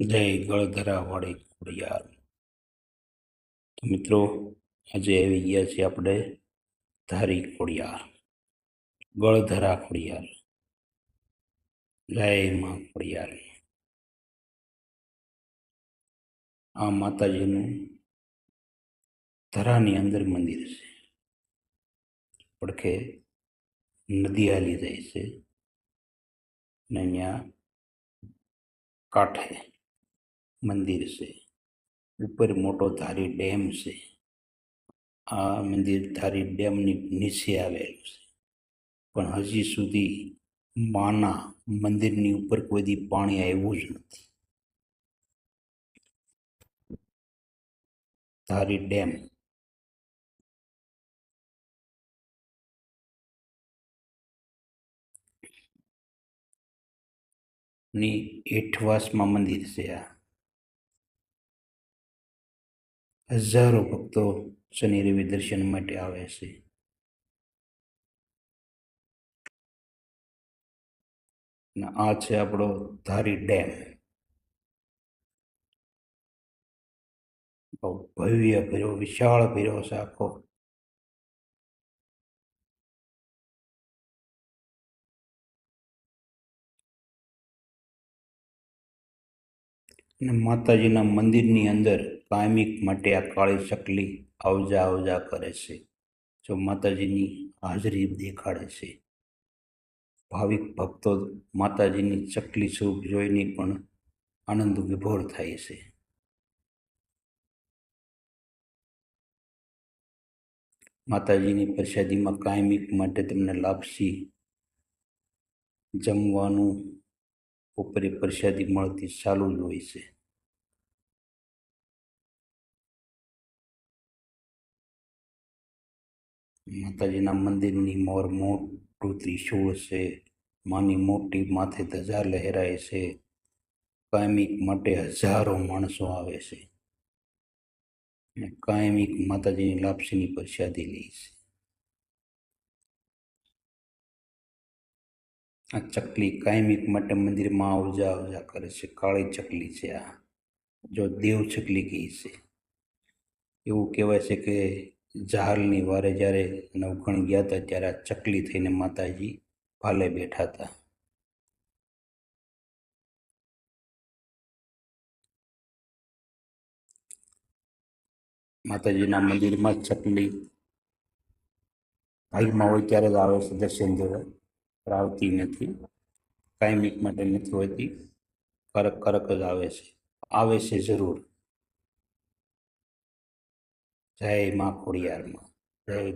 જય ગળધરા વાળી ખોડિયાર. તો મિત્રો, આજે આવી ગયા છીએ આપણે ધારી ખોડિયાર, ગળધરા ખોડિયાર. જય માં ખોડિયાર. આ માતાજીનું ધરાની અંદર મંદિર છે. પડખે નદી હાલી જાય છે અને અહીંયા કાંઠે મંદિર છે. ઉપર મોટો ધારી ડેમ છે. આ મંદિર ધારી ડેમની નીચે આવેલું છે. પણ હજી સુધી માના મંદિરની ઉપર કોઈ દી પાણી આવ્યું જ નથી. ધારી ડેમ. ની હેઠવાસમાં મંદિર છે આ. હજારો ભક્તો શનિ રવિ દર્શન માટે આવે છે. આ છે આપણો ધારી ડેમ. ભવ્ય ભર્યો, વિશાળ ભર્યો છે આખો. અને માતાજીના મંદિરની અંદર કાયમિક માટે આ કાળી ચકલી આવજા આવજા કરે છે. જો માતાજીની હાજરી દેખાડે છે. ભાવિક ભક્તો માતાજીની ચકલી સ્વરૂપ જોઈને પણ આનંદ વિભોર થાય છે. માતાજીની પ્રસાદીમાં કાયમિક માટે તમને લાપસી જમવાનું ઉપરે પ્રસાદી મળતી ચાલુ જ હોય છે. માતાજીના મંદિરની મોર મોટું ત્રિશુળ છે, માની મોટી માથે ધજા લહેરાય છે, કાયમિક માટે હજારો માણસો આવે છે. કાયમિક માતાજીની લાપસીની પ્રસાદી લે છે. આ ચકલી કાયમિક માટે મંદિરમાં આવજા આવજા કરે છે. કાળી ચકલી છે આ. જો દેવ ચકલી કહે છે. એવું કહેવાય છે કે જહાલની વારે જ્યારે નવખણ ગયા હતા ત્યારે આ ચકલી થઈને માતાજી ભાલે બેઠા હતા. માતાજીના મંદિરમાં ચકલી ભાગમાં હોય ત્યારે જ આવે છે દર્શન દેવા આવતી નથી. કાયમિક માટે નથી હોતી. કરક કરક જ આવે છે. આવે છે જરૂર. જય માં ખોડિયારમાં. જય